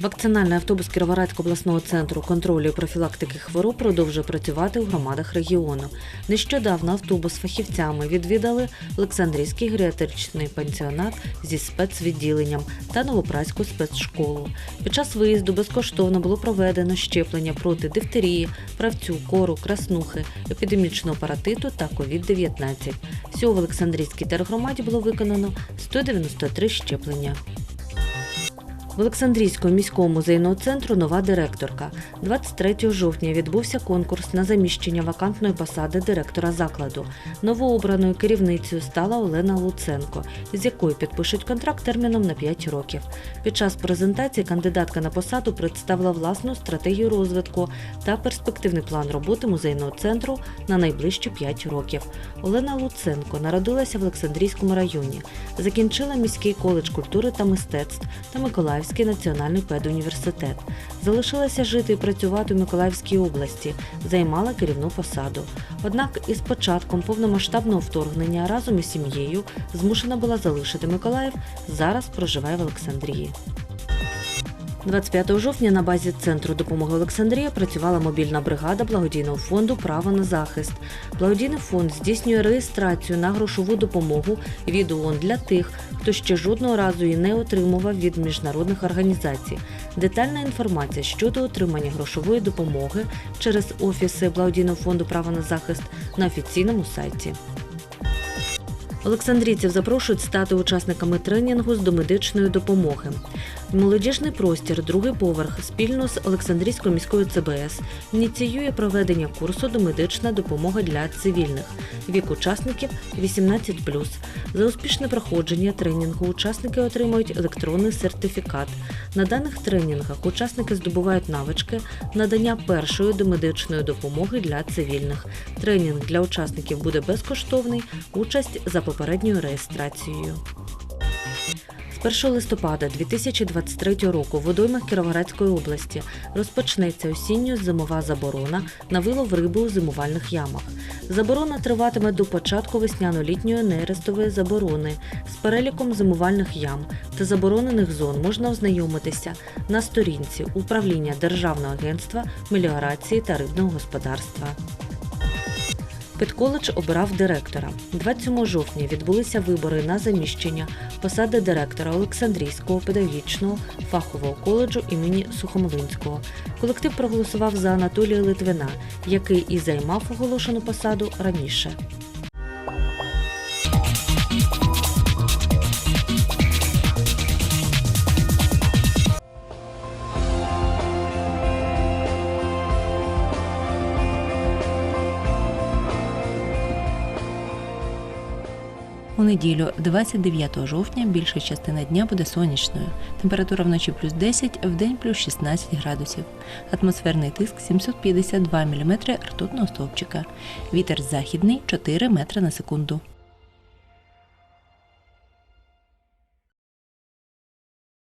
Вакцинальний автобус Кіровоградського обласного центру контролю і профілактики хвороб продовжує працювати у громадах регіону. Нещодавно автобус фахівцями відвідали Олександрійський геріатричний пансіонат зі спецвідділенням та Новопраську спецшколу. Під час виїзду безкоштовно було проведено щеплення проти дифтерії, правцю, кору, краснухи, епідемічного паратиту та COVID-19. Всього в Олександрійській тергромаді було виконано 193 щеплення. В Олександрійському міському музейного центру нова директорка. 23 жовтня відбувся конкурс на заміщення вакантної посади директора закладу. Новообраною керівницею стала Олена Луценко, з якою підпишуть контракт терміном на 5 років. Під час презентації кандидатка на посаду представила власну стратегію розвитку та перспективний план роботи музейного центру на найближчі 5 років. Олена Луценко народилася в Олександрійському районі, закінчила міський коледж культури та мистецтв та Миколаївський національний педуніверситет. Залишилася жити і працювати у Миколаївській області, займала керівну посаду. Однак із початком повномасштабного вторгнення разом із сім'єю змушена була залишити Миколаїв. Зараз проживає в Олександрії. 25 жовтня на базі центру допомоги Олександрія працювала мобільна бригада благодійного фонду Право на захист. Благодійний фонд здійснює реєстрацію на грошову допомогу від ООН для тих, хто ще жодного разу її не отримував від міжнародних організацій. Детальна інформація щодо отримання грошової допомоги через офіси благодійного фонду Право на захист на офіційному сайті. Олександрійців запрошують стати учасниками тренінгу з домедичної допомоги. Молодіжний простір, другий поверх, спільно з Олександрійською міською ЦБС ініціює проведення курсу домедична допомога для цивільних. Вік учасників 18+. За успішне проходження тренінгу учасники отримують електронний сертифікат. На даних тренінгах учасники здобувають навички надання першої домедичної допомоги для цивільних. Тренінг для учасників буде безкоштовний, участь за попередньою реєстрацією. З 1 листопада 2023 року в водоймах Кіровоградської області розпочнеться осінньо-зимова заборона на вилов риби у зимувальних ямах. Заборона триватиме до початку весняно-літньої нерестової заборони. З переліком зимувальних ям та заборонених зон можна ознайомитися на сторінці управління Державного агентства меліорації та рибного господарства. Педколедж обирав директора. 27 жовтня відбулися вибори на заміщення посади директора Олександрійського педагогічного фахового коледжу імені Сухомлинського. Колектив проголосував за Анатолія Литвина, який і займав оголошену посаду раніше. У неділю, 29 жовтня, більша частина дня буде сонячною. Температура вночі плюс 10, в день плюс 16 градусів. Атмосферний тиск 752 мм ртутного стовпчика. Вітер західний 4 метри на секунду.